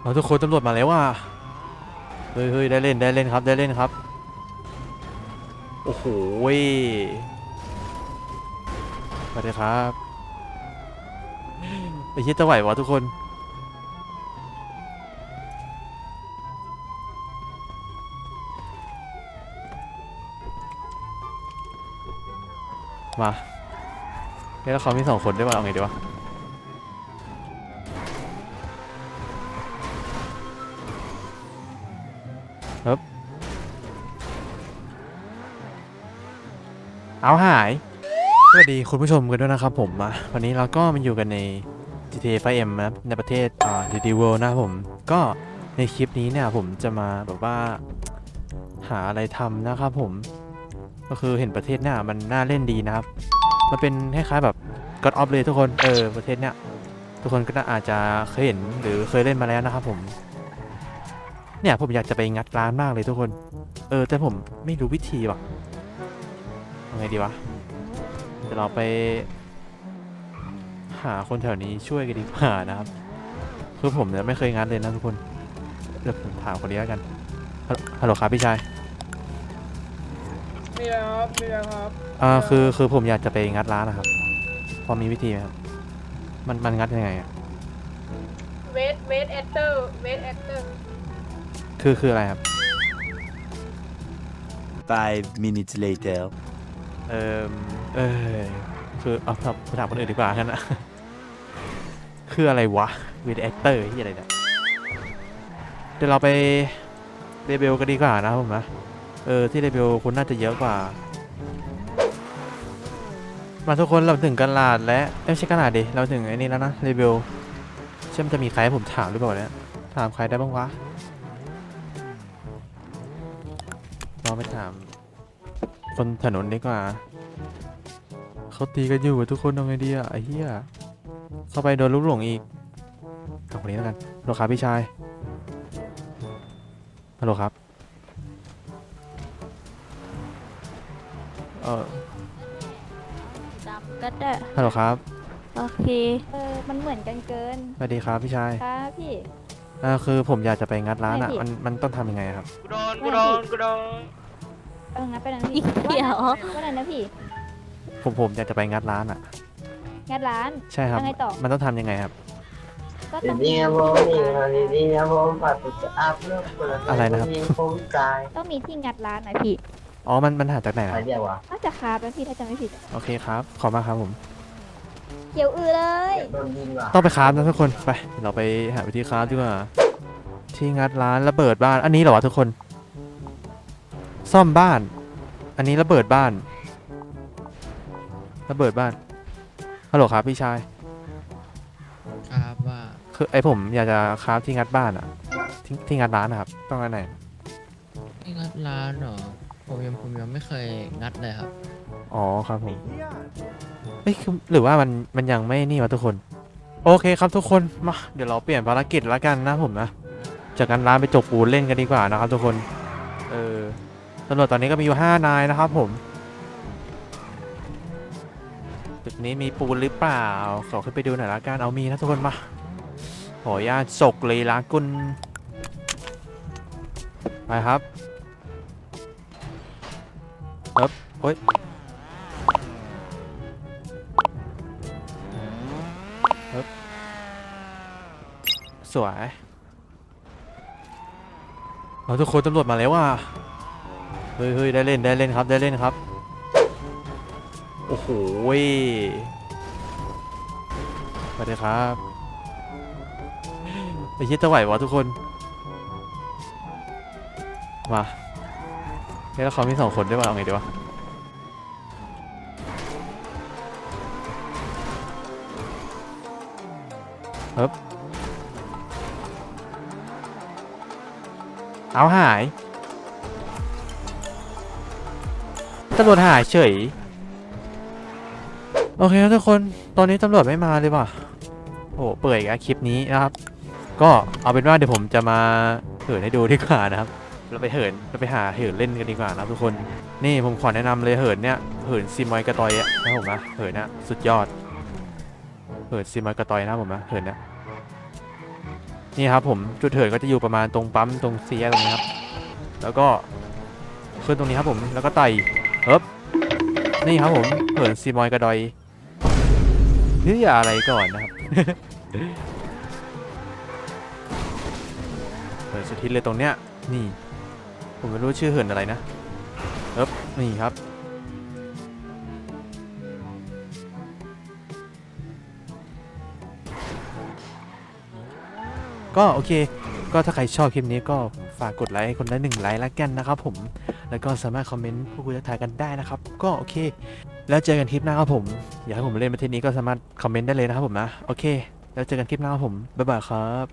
เราทุกคนตำรวจมาแล้วว่ะเฮ้ยเฮ้ยได้เล่นได้เล่นครับได้เล่นครับ โอ้โหยสวัสดีครับไอ้เหี้ยจะไหววะทุกคนมาเฮ้ยแล้วเขามีสองคนได้วยวะเอาไงดีวะ เอาหาย สวัสดีคุณผู้ชมกันด้วยนะครับผมอะวันนี้เราก็มาอยู่กันใน GTA 5M นะครับในประเทศอ่า DD World นะครับผมก็ในคลิปนี้เนี่ยผมจะมาแบบว่าหาอะไรทำนะครับผม ก็คือเห็นประเทศเนี่ยมันน่าเล่นดีนะครับ มันเป็นคล้ายๆแบบ God of เลยทุกคน เออ ประเทศเนี่ยทุกคนก็น่าอาจจะเคยเห็นหรือเคยเล่นมาแล้วนะครับผม เนี่ยผมอยากจะไปงัดร้านมากเลยทุกคน เออ แต่ผมไม่รู้วิธีว่ะเอาไงดีวะเดี๋ยวเราไป หาคนแถวนี้ช่วยกันดีกว่านะครับคือผมเนี่ยไม่เคยงัดเลยนะทุกคนเดี๋ยวผมถามคนนี้แล้วกันฮัลฮัลโหลครับพี่ชายมีอะไรครับมีอะไรครับอ่าคือคือผมอยากจะไปงัดร้านนะครับ พอมีวิธีไหมครับมันมันงัดยังไงอะเวทเวทแอตเตอร์เวทแอตเตอร์ คือคืออะไรครับ Five minutes later. เออเออคือเอาถามถามคนอื่นดีกว่ากันนะ คืออะไรวะวีดแอคเตอร์ที่อะไรเนี่ย เดี๋ยวเราไปเรเบลกันดีกว่านะครับผมนะ เออ ที่เรเบลคุณน่าจะเยอะกว่า มาทุกคนเราถึงกันลาดและเอ้ยไม่ใช่กันลาดดิ เราถึงไอ้นี่แล้วนะเรเบลเชื่อมนจะมีใครให้ผมถามหรือเปล่าเนี่ย ถามใครได้บ้างวะ ลองไปถาม คนถนนดีกว่า เขาตีกันอยู่อะทุกคนเอาไงดีอะไอ้เหี้ย เข้าไปโดนลูกหลงอีกเอาคนนี้แล้วกันฮัลโหลครับพี่ชายฮัลโหลครับ เออดำก็ได้ฮัลโหลครับ โอเค เออ มันเหมือนกันเกิน สวัสดีครับพี่ชาย ครับพี่ อ่าคือผมอยากจะไปงัดร้านอะไม่ผิดมันมันต้องทำยังไงอะครับ กูโดนกูโดนกูโดนเอองั้นไปนั้นพี่เดี๋ยวว่าไหนนะพี่ผมผมอยากจะไปงัดร้านอะงัดร้านใช่ครับ ยังไงต่อมันต้องทำยังไงครับ ก็ต้องดีนะผมมีมาดีนะผมปัดจะอัพเรื่องเปิดอะไรนะครับมีผมใจายต้องมีที่งัดร้านหน่อยพี่อ๋อ มันมันหาจากไหนอะอะไรเดียววะน่าจะคาบแล้วพี่ถ้าจำไม่ผิดโอเคครับ ขอบมากครับผม เขียวอือเลย โดนยิงว่ะต้องไปคราฟนะทุกคนไปเราไปหาวิธีคราฟดีกว่าที่งัดร้านระเบิดบ้านอันนี้เหรอวะทุกคน ซ่อมบ้าน อันนี้ระเบิดบ้านระเบิดบ้านฮัลโหลครับพี่ชายครับว่าคือไอผมอยากจะคราฟที่งัดบ้านอะที่ที่งัดร้านนะครับ ต้องอันไหนที่งัดร้านเหรอผมยังผมยังไม่เคยงัดเลยครับอ๋อครับผมเอ้ยคือหรือว่ามันมันยังไม่นี่วะทุกคน โอเคครับทุกคนมาเดี๋ยวเราเปลี่ยนภารกิจแล้วกันนะผมนะจากการร้านไปจกปูนเล่นกันดีกว่านะครับทุกคนเออตำรวจตอนนี้ก็มีอยู่ห้านายนะครับผมตึกนี้มีปูนหรือเปล่าขอขึ้นไปดูหน่อยละกันเอามีนะทุกคนมาขออนุญาตจกเลยละกุนไปครับเอ๊บเฮ้ย สวยเอาทุกคนตำรวจมาแล้วว่ะเฮ้ยเฮ้ยได้เล่นได้เล่นครับได้เล่นครับ โอ้โหยสวัสดีครับไอ้เหี้ยจะไหววะทุกคน มาแล้วเขามีสองคนด้วยวะเอาไงดีวะ เอาหายตำรวจหายเฉย โอเคครับทุกคน ตอนนี้ตำรวจไม่มาเลยว่ะ โอ้โหเปิดอีกแล้วคลิปนี้นะครับ ก็เอาเป็นว่าเดี๋ยวผมจะมาเหินให้ดูดีกว่านะครับ เราไปเหินเราไปหาเหินเล่นกันดีกว่านะครับทุกคน นี่ผมขอแนะนำเลยเหินเนี่ย เหินซิมอยกระตอยอะนะผมนะเหินนี่ยสุดยอด เหินซิมอยกระตอยนะผมนะเหินเนี่ยนี่ครับผมจุดเถิดก็จะอยู่ประมาณตรงปั๊มตรงเซียตรงนี้ครับ แล้วก็ขึ้นตรงนี้ครับผมแล้วก็ไต่เฮ้บนี่ครับผมเหินซีมอยกระดอยเฮ้ยอย่าอะไรก่อนนะครับเหินสุดทิศเลยตรงเนี้ยนี่ ผมไม่รู้ชื่อเหินอะไรนะเฮ้บนี่ครับ ก็โอเค ก็ถ้าใครชอบคลิปนี้ก็ฝากกดไลค์คนละหนึ่งไลค์ละกันนะครับผม แล้วก็สามารถคอมเมนต์พูดคุยทักทายกันได้นะครับ ก็โอเค แล้วเจอกันคลิปหน้าครับผม อยากให้ผมเล่นประเทศนี้ก็สามารถคอมเมนต์ได้เลยนะครับผมนะ โอเค แล้วเจอกันคลิปหน้าครับผม บ๊ายบายครับ